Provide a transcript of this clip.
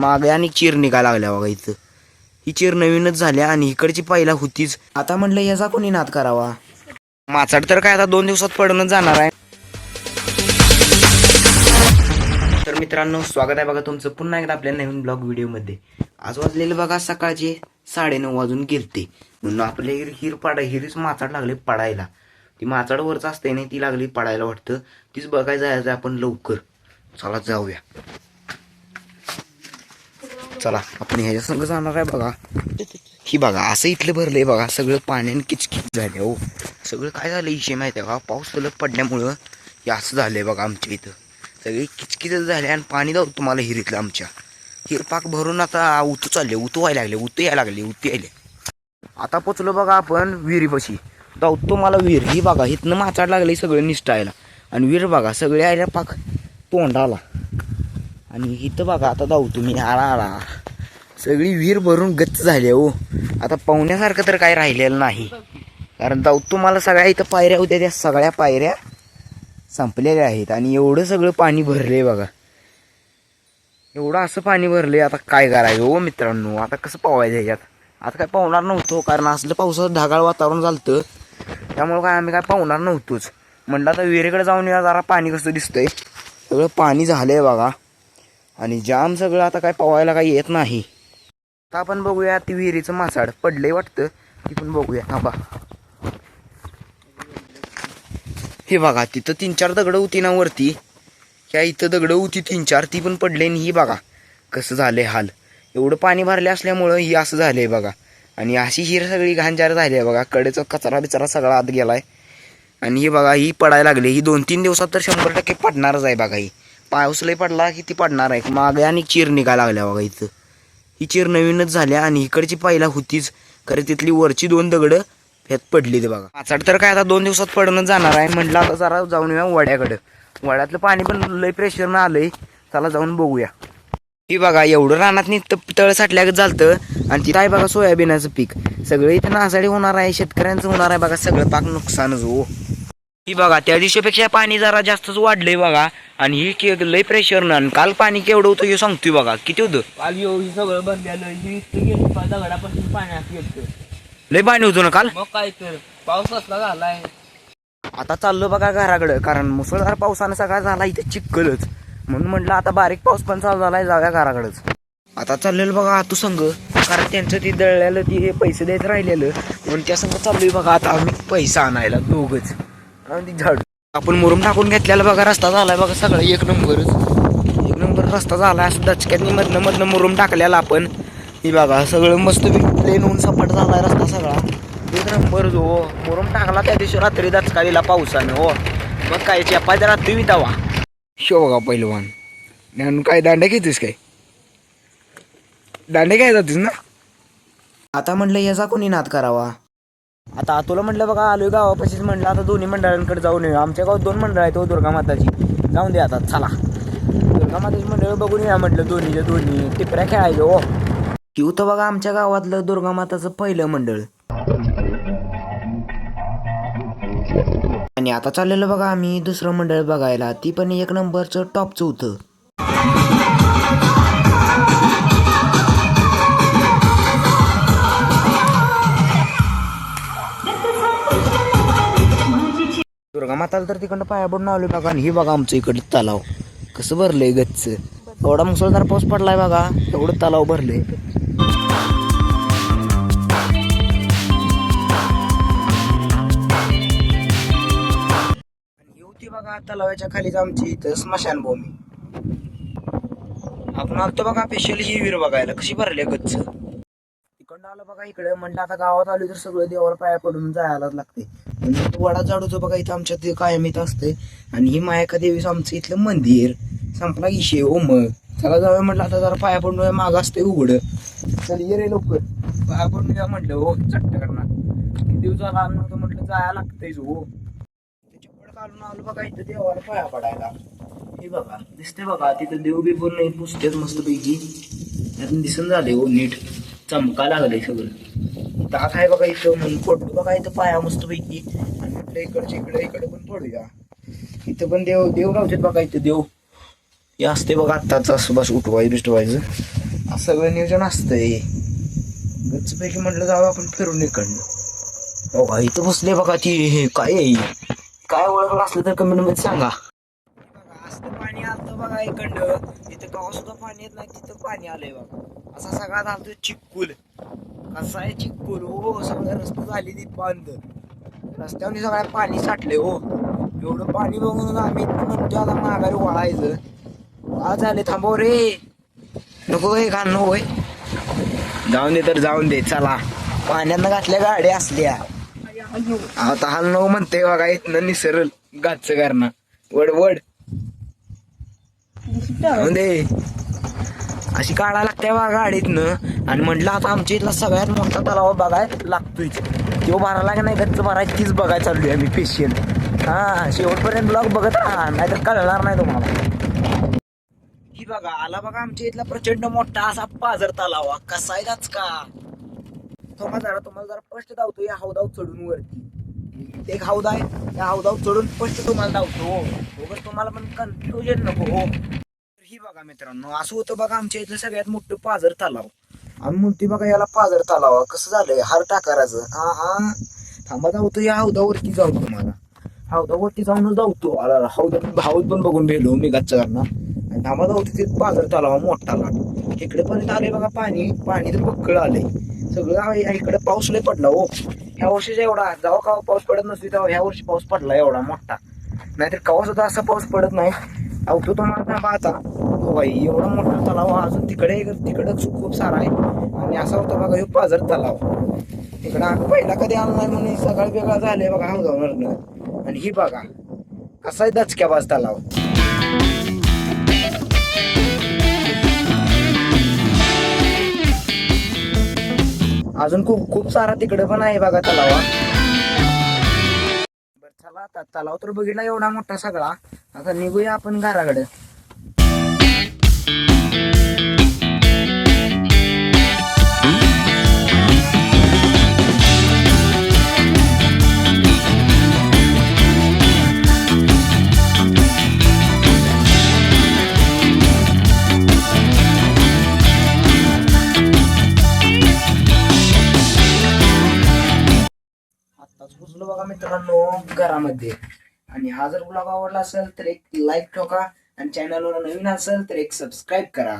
मागे आणि चीर निघायला लागल्या बघा इथं. ही चीर नवीनच झाल्या आणि इकडची पहिला होतीच. आता म्हणलं याचा कोणी नाद करावा? माचाड तर काय आता दोन दिवसात पडूनच जाणार आहे. तर मित्रांनो स्वागत आहे बघा तुमचं पुन्हा एकदा आपल्या नवीन ब्लॉग व्हिडिओमध्ये. आज वाजलेले बघा सकाळचे साडेनऊ वाजून गेलते. म्हणून आपल्या हिर हिर पाडा हिरीच माचाड लागले पडायला. ती माचाड वरच असते नाही ती लागली पडायला वाटतं. तीच बघायला जायचं आपण लवकर. चला जाऊया. चला आपण ह्याच्या संग जाणार आहे बघा. ही बघा असं इथलं भरलंय बघा सगळं पाण्याने किचकिच झाले हो. सगळं काय झालं इशे माहिती आहे का? पाऊस सलग पडल्यामुळं हे असं झालंय बघा आमच्या इथं. सगळी किचकिचच झाले आणि पाणी जाऊ तुम्हाला हिरीतलं आमच्या. हिरपाक भरून आता उतू चालले उतू व्हायला लागले उतू यायला लागले उतू यायले. आता पोचलो बघा आपण विहिरीपाशी. जाऊ तुम्हाला विहीर ही बघा इथनं माचाड लागले सगळं निष्ठायला. आणि विहीर बघा सगळे यायला पाक तोंडाला. आणि इथं बघा आता जाऊ तुम्ही. आळा आळा सगळी विहीर भरून गच्च झाली हो. आता पाहुण्यासारखं तर काय राहिलेलं नाही. कारण जाऊ तुम्हाला सगळ्या इथं पायऱ्या होत्या त्या सगळ्या पायऱ्या संपलेल्या आहेत. आणि एवढं सगळं पाणी भरले बघा. एवढं असं पाणी भरले आता काय करायचं हो मित्रांनो? आता कसं पावायचं ह्याच्यात? आता काय पावणार नव्हतो कारण असलं पावसाचं ढगाळ वातावरण झालं त्यामुळं काय आम्ही काय पावणार नव्हतोच. म्हणलं आता विहिरीकडे जाऊन या जरा पाणी कसं दिसतंय. सगळं पाणी झालंय बघा. आणि जाम सगळं आता काय पवायला काही येत नाही. आता आपण बघूया ती विहिरीचं मासाड. पडले वाटतं. ती पण बघूया. हा बा. हे बघा तिथं तीन चार दगडं होती ना वरती. ह्या इथं दगडं होती तीन चार ती पण पडले आणि ही बघा कसं झालंय हाल. एवढं पाणी भरले असल्यामुळं ही असं झालंय बघा. आणि अशी हिर सगळी घाणजार झाली आहे बघा. कडेचा कचरा बिचरा सगळा आत गेलाय. आणि ही बघा ही पडायला लागली. ही दोन तीन दिवसात तर शंभर टक्के पडणारच आहे बघा ही. पाऊस लय पडला की ती पडणार आहे. मागे आणि चीर निघायला लागल्या बघा इथं. ही चीर नवीनच झाल्या आणि इकडची पहिला होतीच. खरं तिथली वरची दोन दगडं ह्यात पडली ते बघा. आचाड तर काय आता दोन दिवसात पडूनच जाणार आहे. म्हटलं आता जरा जाऊन येऊया वड्याकडं. वड्यातलं पाणी पण लय प्रेशरनं आलंय. चला जाऊन बघूया. ही बघा एवढं रानात नाही तळ साठल्यागत झालतं. आणि तिथं आहे बघा सोयाबीनाचं पीक. सगळं इथं नासाडी होणार आहे. शेतकऱ्यांचं होणार आहे बघा. सगळं पाक नुकसानच हो. ही बघा त्या दिवशीपेक्षा पाणी जरा जास्तच वाढलंय बघा. आणि ही के लय प्रेशरनं आणि काल पाणी केवढं होतं हे सांगतोय बघा. किती होतं? काल येऊ हे सगळं भरलेलं हे इथं गेलं पा- दगडापासून पाण्यात गेलं लय पाणी होतं ना काल? मग काय तर पाऊस कसला झालाय? आता चाललो बघा घराकडं कारण मुसळधार पावसानं सगळा झाला इथे चिक्कलच म्हणून म्हटलं आता बारीक पाऊस पण चालू झालाय जाऊया घराकडंच. आता चाललेलं बघा तू संघ. कारण त्यांचं ते दळलेलं ते पैसे द्यायचं राहिलेलं. म्हणून त्या संघ चाललोय बघा आता आम्ही पैसा आणायला दोघच. झाड आपण मुरुम टाकून घेतलेला बघा रस्ता झालाय बघा सगळं एक नंबरच. एक नंबर रस्ता झालाय असं दचक्यानी मधनं मधनं मुरुम टाकलेला आपण. ही बघा सगळं मस्त प्लेन होऊन सपाट झालाय रस्ता सगळा. एक नंबर जो मुरुम टाकला त्या दिवशी रात्री दचका दिला पावसानं हो. मग काय चपात्या रात्री वितावा शो बघा पहिलवान आणि काय दांड्या घेतेस काय? दांडे काय जातीस ना? आता म्हणलं याचा कोणी नाद करावा? आता तुला म्हटलं बघा आलोय गावापाशीच म्हटलं आता दोन्ही मंडळांकडे जाऊन येऊ आमच्या गावात दोन मंडळ आहेत हो, दुर्गा माताची जाऊन दे आता चला. दुर्गा माताची मंडळ बघून या म्हटलं दोन्हीच्या दोन्ही. टिपऱ्या खेळायचं हो. की होतं बघा आमच्या गावातलं दुर्गा माताचं पहिलं मंडळ. आणि आता चाललेलं बघा आम्ही दुसरं मंडळ बघायला. ती पण एक नंबरचं टॉपचं होतं. बघा माताला तर तिकडनं पाया पडून आलोय बघा. आणि ही बघा आमचं इकडं तलाव. कसं भरलंय गच्च. एवढा मुसळधार पाऊस पडलाय बघा एवढं तलाव भरलंय. होती बघा तलावाच्या खालीच आमची इथं स्मशानभूमी. आपण आलतो बघा स्पेशल ही विहीर बघायला. कशी भरली आहे गच्च. तिकडनं आलं बघा इकडे म्हणलं आता गावात आलो तर सगळं देवाला पाया पडून जायलाच लागते. म्हणजे वडा झाडूचं बघा इथं आमच्या ते कायम इथं असते. आणि ही मायका देवीचं आमचं इथलं मंदिर. संपला इशे ओ मग चला जाऊया म्हटलं आता जरा पाया पडून माग असते उघड. चल ये रे लवकर. पाया पडून या म्हटलं हो चट्ट करणार. किती दिवस झाला नव्हतं म्हटलं जायला लागतंयच हो त्याच्याकडे काढून आलो बघा इथं देवाला पाया पडायला. हे बघा दिसते बघा तिथं देव बी पूर्ण पुसतेच मस्त पैकी त्यातून दिसून झाले हो नीट. चमका लागले सगळं. दात आहे बघा इथं म्हणून पडलो बघा इथं पाया मस्त पैकी. आणि म्हटलं इकडच्या इकडे इकडे पण फोडूया. इथं पण देव देव गावतात बघा इथं देव. हे असते बघा आत्ताच असं बस उठवायचं बिष्टवायचं असं सगळं नियोजन असतंय. गच्चपैकी म्हटलं जावं आपण फिरून इकडनं. बघा इथं बसले बघा ती हे काय आहे? काय ओळखलं असलं तर कमी सांगा. बघा इकडं. इथं गावा सुद्धा पाणी येत नाही तिथं पाणी आलंय बघा. असा सगळा झालतो चिक्कूल. कसा आहे चिक्कूल? हो सगळं रस्ते झाली ती बंद. रस्त्यावर सगळ्या पाणी साठले हो. एवढं पाणी बघून आम्ही म्हणतो आता माघारी वळायचं. आज झाले थांबव रे. नको हे घाल नको हो, होय. जाऊन दे तर जाऊन दे चला. पाण्यानं घातल्या गाड्या असल्या. आता हाल नको म्हणते बघा इथनं निसरल गाचं करणं. वड वड. दे. अशी काढा लागते बघा गाडीतनं. आणि म्हटलं आता आमच्या इथला सगळ्यात मोठा तलाव बघाय लागतोय. तो भरायला का नाही गच्च भरायची तीच बघायला चाललोय आम्ही फेशियल हा शेवटपर्यंत ब्लॉग बघत राहा. नाहीतर कळणार नाही तुम्हाला. ही बघा आला बघा आमच्या इथला प्रचंड मोठा असा पाझर तलाव. कसा आहे गाच का तुम्हाला जरा तुम्हाला जरा फर्स्ट धावतो या हौदाव चढून वरती. एक हौदा आहे. त्या हौदाव चढून फर्स्ट तुम्हाला धावतो. हो तुम्हाला पण कन्फ्युजन नको हो. ही बघा मित्रांनो असं होतं बघा आमच्या इथलं सगळ्यात मोठं पाझर तलाव. आम्ही म्हणते बघा याला पाझर तलाव. कसं झालंय? हार टाकाराचं हा हा. थांबा जाऊतो या हौदावरती जाऊ तुम्हाला. हौदावरती जाऊन जाऊतो आला हौद हौद पण बघून भेलो मी गच्च करणार आणि थांबा धावतो ते पाझर तलाव मोठा लाट. इकडे पर्यंत आले बघा पाणी. पाणी तर बक्कळ आलंय. सगळं इकडे पाऊस लय पडला हो. ह्या वर्षीचा एवढा. जेव्हा का पाऊस पडत नसते तेव्हा ह्या वर्षी पाऊस पडला एवढा मोठा. नाहीतर कवा सुद्धा असा पाऊस पडत नाही. अवतो तुम्हाला थांबा आता हो बाई एवढा मोठा तलाव हा अजून तिकडे तिकडं खूप सारा आहे. आणि असा होता बघा हे पाझर तलाव. तिकडं आम्ही पहिला कधी आलो नाही म्हणून सगळं वेगळा झाले बघा हौदावरनं आणि ही बघा कसा आहे दचक्याबाज तलाव. अजून खूप खूप सारा तिकडे पण आहे बघा तलावा आता तलाव तर बघितला एवढा मोठा सगळा. आता निघूया आपण घराकडे. आत्ताच बघा मित्रांनो घरामध्ये. आणि हा जर ब्लॉग आवडला असेल तर एक लाईक ठोका. आणि चॅनलवर नवीन असेल तर एक सबस्क्राईब करा.